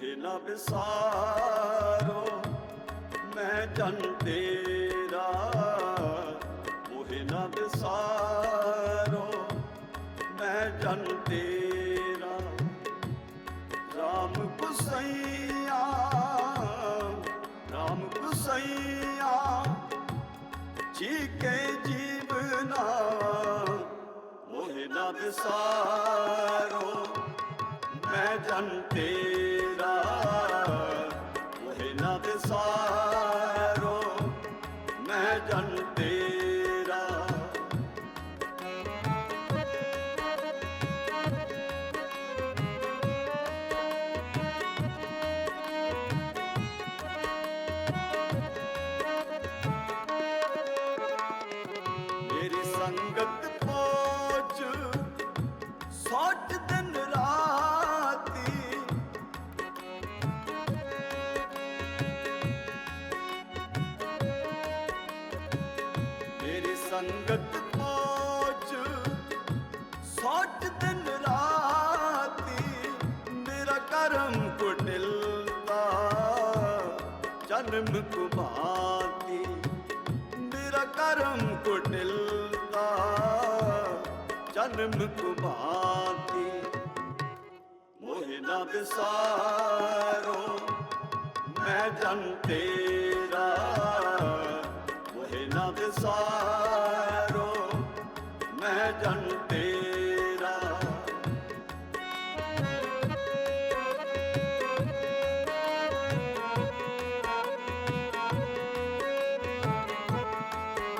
ਮੋਹਿ ਨਾ ਵਿਸਾਰੋ ਮੈਂ ਜਨ ਤੇਰਾ। ਮੋਹਿ ਨਾ ਵਿਸਾਰੋ ਮੈਂ ਜਨ ਤੇਰਾ। ਰਾਮ ਕੁਸਈਆ ਰਾਮ ਕੁਸਈਆ ਜੀਕੇ ਜੀਵਨਾ ਮੋਹਿ ਨਾ ਵਿਸਾਰੋ ਮੈਂ ਜਨ ਤੇਰਾ। ਮੇਰੀ ਸੰਗਤ ਪੋਚ ਸੋਚ ਦਿਨ ਰਾਤੀ ਮੇਰੀ ਸੰਗਤ ਪੋਚ ਸੋਚ ਦਿਨ ਰਾਤੀ ਮੇਰਾ ਕਰਮ ਕੁਟਿਲਤਾ। ਜਨਮ ਕੁਮਾਤੀ ਜਨਮ ਕੁਮਾਤੀ। ਮੋਹਿ ਨਾ ਵਿਸਾਰੋ ਮੈਂ ਜਨ ਤੇਰਾ। ਮੋਹਿ ਨਾ ਵਿਸਾਰੋ ਮੈਂ ਜਨ ਤੇਰਾ।